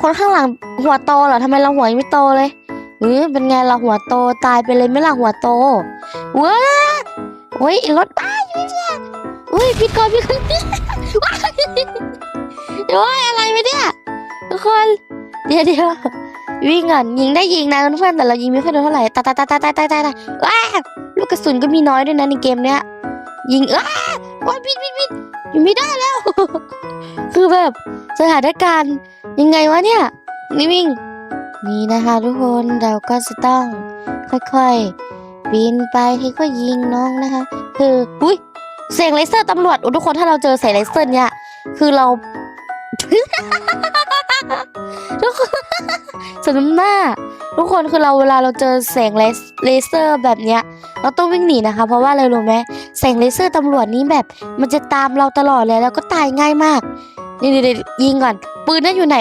คนข้างหลังหัวโตเหรอทำไมเราหัวยังไม่โตเลยเออเป็นไงเราหัวโตตายไปเลยไม่ล่ะหัวโตเว้ยโอ้ยรถบ้าอยู่เนี่ยอุ้ยพี่กอนพี่คนโอ้ยอะไรไปเนี่ยทุกคนเดี๋ยวเดี๋ยววิ่งก่อนยิงได้ยิงนะเพื่อนแต่เรายิงไม่ค่อยโดนเท่าไหร่ตายตายตายตายตายตายตาว้าลูกกระสุนก็มีน้อยด้วยนะในเกมเนี้ยยิงว้าวันพิดพิดพิดยิงไม่ได้แล้ว คือแบบสถานการณ์ ยังไงวะเนี่ยนี่วิ่ง นี่นะคะทุกคนเราก็จะต้องค่อยๆปีนไปค่อยๆยิงน้องนะคะ คืออุ้ยเสียงเลเซอร์ตำรวจทุกคนถ้าเราเจอเสียงเลเซอร์เนี่ยคือเราทุกคนสมน้ำหน้า ทุกคนคือเราเวลาเราเจอแสงเลเลเซอร์แบบเนี้ย เราต้องวิ่งหนีนะคะ เพราะว่าอะไรรู้ไหมแสงเลเซอร์ตำรวจนี้แบบ มันจะตามเราตลอดเลยแล้วก็ตายง่ายมาก นี่เดี๋ยวๆยิงก่อน ปืนนั่นอยู่ไหน